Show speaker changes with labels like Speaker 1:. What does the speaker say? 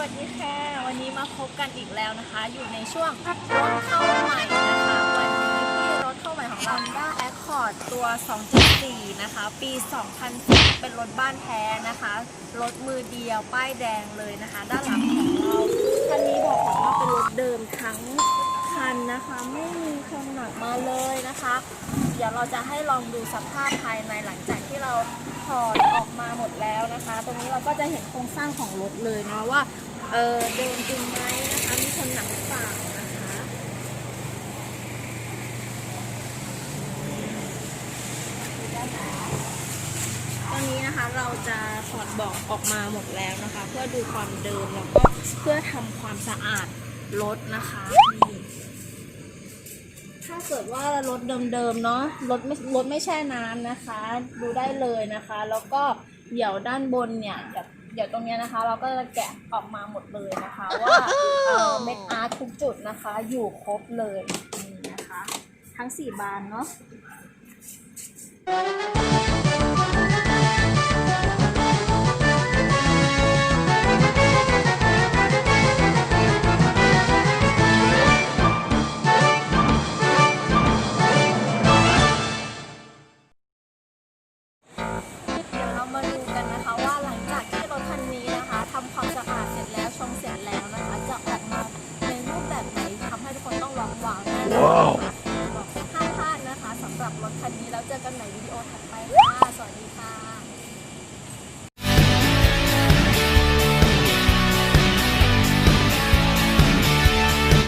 Speaker 1: วัสดีค่ะ วันนี้มาพบกันอีกแล้วนะคะ อยู่ในช่วงรถเข้าใหม่นะคะ วันนี้ที่รถเข้าใหม่ของ Honda Accord ตัว 2.4 นะคะ ปี 2010 เป็นรถบ้านแท้นะคะ รถมือเดียวป้ายแดงเลยนะคะ ด้านหลังของเราคันนี้บอกก่อนว่าเป็นรถเดิมทั้งคันนะคะ ไม่มีเครื่องหนักมาเลยนะคะ เดี๋ยวเราจะให้ลองดูสภาพภายในหลังจากที่เราถอดออกมาหมดแล้วนะคะ ตรงนี้เราก็จะเห็นโครงสร้างของรถเลยนะว่า เออเดิมจริงไหมนะคะ มีคนหนักหรือเปล่านะคะตอนนี้นะคะเราจะถอดบอกออกมาหมดแล้วนะคะ เพื่อดูความเดิมแล้วก็เพื่อทำความสะอาดรถนะคะนี่ถ้าเกิดว่ารถเดิมๆเนาะรถไม่รถไม่แช่น้ำนะคะ ดูได้เลยนะคะ แล้วก็เดี๋ยวด้านบนเนี่ยเดี๋ยว เดี๋ยวตรงเนี้ยนะคะ เราก็จะแกะออกมาหมดเลยนะคะว่าเอ่อเม็ดอาร์ตทุกจุดนะคะ อยู่ครบเลยนี่นะคะ ทั้ง4บานเนาะ หวังว้าวห้ามพลาดนะคะสำหรับรถคันนี้แล้วเจอกันใหม่วิดีโอถัดไปค่ะ สวัสดีค่ะ